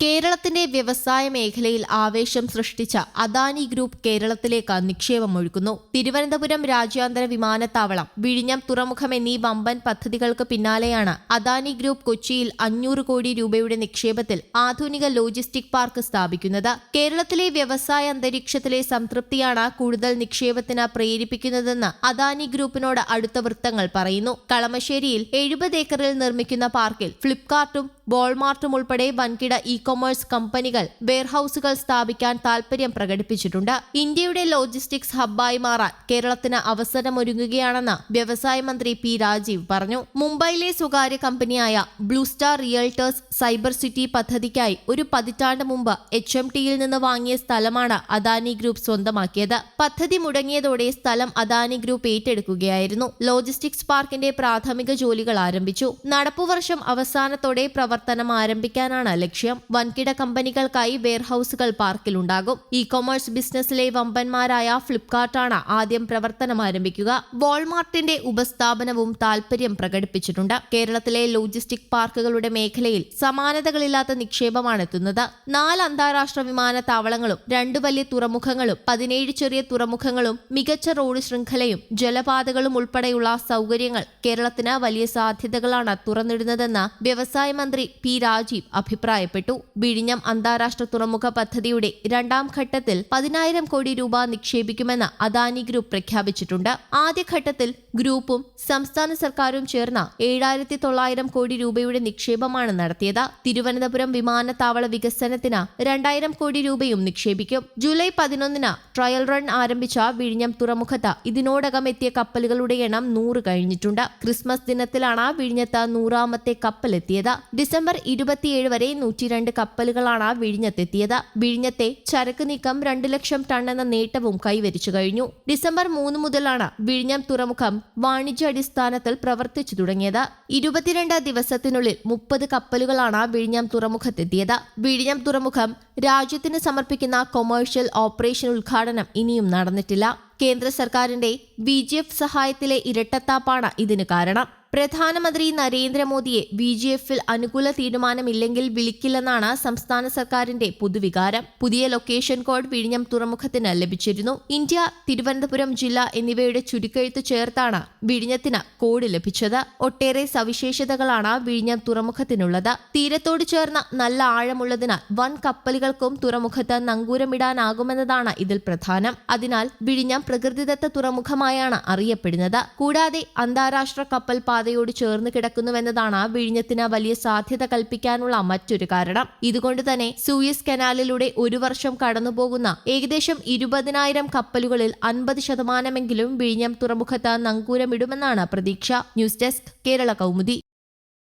കേരളത്തിന്റെ വ്യവസായ മേഖലയിൽ ആവേശം സൃഷ്ടിച്ച അദാനി ഗ്രൂപ്പ് കേരളത്തിലേക്ക് നിക്ഷേപം ഒഴുക്കുന്നു. തിരുവനന്തപുരം രാജ്യാന്തര വിമാനത്താവളം വിഴിഞ്ഞം തുറമുഖം എന്നീ വമ്പൻ പദ്ധതികൾക്ക് പിന്നാലെയാണ് അദാനി ഗ്രൂപ്പ് കൊച്ചിയിൽ അഞ്ഞൂറ് കോടി രൂപയുടെ നിക്ഷേപത്തിൽ ആധുനിക ലോജിസ്റ്റിക് പാർക്ക് സ്ഥാപിക്കുന്നത്. കേരളത്തിലെ വ്യവസായ അന്തരീക്ഷത്തിലെ സംതൃപ്തിയാണ് കൂടുതൽ നിക്ഷേപത്തിന് പ്രേരിപ്പിക്കുന്നതെന്ന് അദാനി ഗ്രൂപ്പിനോട് അടുത്ത വൃത്തങ്ങൾ പറയുന്നു. കളമശ്ശേരിയിൽ എഴുപത് ഏക്കറിൽ നിർമ്മിക്കുന്ന പാർക്കിൽ ഫ്ലിപ്കാർട്ടും വോൾമാർട്ടും ഉൾപ്പെടെ വൻകിട ഇ കൊമേഴ്സ് കമ്പനികൾ വെയർഹൌസുകൾ സ്ഥാപിക്കാൻ താൽപര്യം പ്രകടിപ്പിച്ചിട്ടുണ്ട്. ഇന്ത്യയുടെ ലോജിസ്റ്റിക്സ് ഹബ്ബായി മാറാൻ കേരളത്തിന് അവസരമൊരുങ്ങുകയാണെന്ന് വ്യവസായ മന്ത്രി പി രാജീവ് പറഞ്ഞു. മുംബൈയിലെ സ്വകാര്യ കമ്പനിയായ blue star realtors cyber city പദ്ധതിക്കായി ഒരു പതിറ്റാണ്ട് മുമ്പ് എച്ച് എം ടിയിൽ നിന്ന് വാങ്ങിയ സ്ഥലമാണ് അദാനി ഗ്രൂപ്പ് സ്വന്തമാക്കിയത്. പദ്ധതി മുടങ്ങിയതോടെ സ്ഥലം അദാനി ഗ്രൂപ്പ് ഏറ്റെടുക്കുകയായിരുന്നു. ലോജിസ്റ്റിക്സ് പാർക്കിന്റെ പ്രാഥമിക ജോലികൾ ആരംഭിച്ചു. നടപ്പുവർഷം അവസാനത്തോടെ പ്രവർത്തനം ആരംഭിക്കാനാണ് ലക്ഷ്യം. വൻകിട കമ്പനികൾക്കായി വെയർഹൌസുകൾ പാർക്കിലുണ്ടാകും. ഇ കൊമേഴ്സ് ബിസിനസ്സിലെ വമ്പന്മാരായ ഫ്ലിപ്കാർട്ടാണ് ആദ്യം പ്രവർത്തനം ആരംഭിക്കുക. വാൾമാർട്ടിന്റെ ഉപസ്ഥാപനവും താൽപര്യം പ്രകടിപ്പിച്ചിട്ടുണ്ട്. കേരളത്തിലെ ലോജിസ്റ്റിക് പാർക്കുകളുടെ മേഖലയിൽ സമാനതകളില്ലാത്ത നിക്ഷേപമാണ് എത്തുന്നത്. നാല് അന്താരാഷ്ട്ര വിമാനത്താവളങ്ങളും രണ്ട് വലിയ തുറമുഖങ്ങളും പതിനേഴ് ചെറിയ തുറമുഖങ്ങളും മികച്ച റോഡ് ശൃംഖലയും ജലപാതകളും ഉൾപ്പെടെയുള്ള സൗകര്യങ്ങൾ കേരളത്തിന് വലിയ സാധ്യതകളാണ് തുറന്നിടുന്നതെന്ന് വ്യവസായ മന്ത്രി പി രാജീവ് അഭിപ്രായപ്പെട്ടു. വിഴിഞ്ഞം അന്താരാഷ്ട്ര തുറമുഖ പദ്ധതിയുടെ രണ്ടാം ഘട്ടത്തിൽ പതിനായിരം കോടി രൂപ നിക്ഷേപിക്കുമെന്ന് അദാനി ഗ്രൂപ്പ് പ്രഖ്യാപിച്ചിട്ടുണ്ട്. ആദ്യഘട്ടത്തിൽ ഗ്രൂപ്പും സംസ്ഥാന സർക്കാരും ചേർന്ന ഏഴായിരത്തി തൊള്ളായിരം കോടി രൂപയുടെ നിക്ഷേപമാണ് നടത്തിയത്. തിരുവനന്തപുരം വിമാനത്താവള വികസനത്തിന് രണ്ടായിരം കോടി രൂപയും നിക്ഷേപിക്കും. ജൂലൈ പതിനൊന്നിന് ട്രയൽ റൺ ആരംഭിച്ച വിഴിഞ്ഞം തുറമുഖത്ത് ഇതിനോടകം എത്തിയ കപ്പലുകളുടെ എണ്ണം നൂറ് കഴിഞ്ഞിട്ടുണ്ട്. ക്രിസ്മസ് ദിനത്തിലാണ് വിഴിഞ്ഞത്ത് നൂറാമത്തെ കപ്പൽ എത്തിയത് ഡിസംബർ ഇരുപത്തിയേഴ് വരെ നൂറ്റിരണ്ട് കപ്പലുകളാണ് ആ വിഴിഞ്ഞത്തെത്തിയത്. വിഴിഞ്ഞത്തെ ചരക്ക് നീക്കം രണ്ട് ലക്ഷം ടൺ എന്ന നേട്ടവും കൈവരിച്ചു കഴിഞ്ഞു. ഡിസംബർ മൂന്ന് മുതലാണ് വിഴിഞ്ഞം തുറമുഖം വാണിജ്യാടിസ്ഥാനത്തിൽ പ്രവർത്തിച്ചു തുടങ്ങിയത്. ഇരുപത്തിരണ്ട് ദിവസത്തിനുള്ളിൽ മുപ്പത് കപ്പലുകളാണ് വിഴിഞ്ഞം തുറമുഖത്തെത്തിയത്. വിഴിഞ്ഞം തുറമുഖം രാജ്യത്തിന് സമർപ്പിക്കുന്ന കൊമേഴ്ഷ്യൽ ഓപ്പറേഷൻ ഉദ്ഘാടനം ഇനിയും നടന്നിട്ടില്ല. കേന്ദ്ര സർക്കാരിന്റെ ബി സഹായത്തിലെ ഇരട്ടത്താപ്പാണ് ഇതിന് കാരണം. പ്രധാനമന്ത്രി നരേന്ദ്രമോദിയെ ബി ജി എഫിൽ അനുകൂല തീരുമാനമില്ലെങ്കിൽ വിളിക്കില്ലെന്നാണ് സംസ്ഥാന സർക്കാരിന്റെ പൊതുവികാരം. പുതിയ ലൊക്കേഷൻ കോഡ് വിഴിഞ്ഞം തുറമുഖത്തിന് ലഭിച്ചിരുന്നു. ഇന്ത്യ തിരുവനന്തപുരം ജില്ല എന്നിവയുടെ ചുരുക്കെഴുത്ത് ചേർത്താണ് വിഴിഞ്ഞത്തിന് കോഡ് ലഭിച്ചത്. ഒട്ടേറെ സവിശേഷതകളാണ് വിഴിഞ്ഞം തുറമുഖത്തിനുള്ളത്. തീരത്തോട് ചേർന്ന നല്ല ആഴമുള്ളതിനാൽ വൻ കപ്പലുകൾക്കും തുറമുഖത്ത് നങ്കൂരമിടാനാകുമെന്നതാണ് ഇതിൽ പ്രധാനം. അതിനാൽ വിഴിഞ്ഞം പ്രകൃതിദത്ത തുറമുഖമായാണ് അറിയപ്പെടുന്നത്. കൂടാതെ അന്താരാഷ്ട്ര കപ്പൽ പാതയോട് ചേർന്ന് കിടക്കുന്നുവെന്നതാണ് വിഴിഞ്ഞത്തിന് വലിയ സാധ്യത കൽപ്പിക്കാനുള്ള മറ്റൊരു കാരണം. ഇതുകൊണ്ട് തന്നെ സൂയസ് കനാലിലൂടെ ഒരു വർഷം കടന്നുപോകുന്ന ഏകദേശം ഇരുപതിനായിരം കപ്പലുകളിൽ അൻപത് ശതമാനമെങ്കിലും വിഴിഞ്ഞം തുറമുഖത്ത് നങ്കൂരമിടുമെന്നാണ് പ്രതീക്ഷ. News desk Kerala Kaumudi.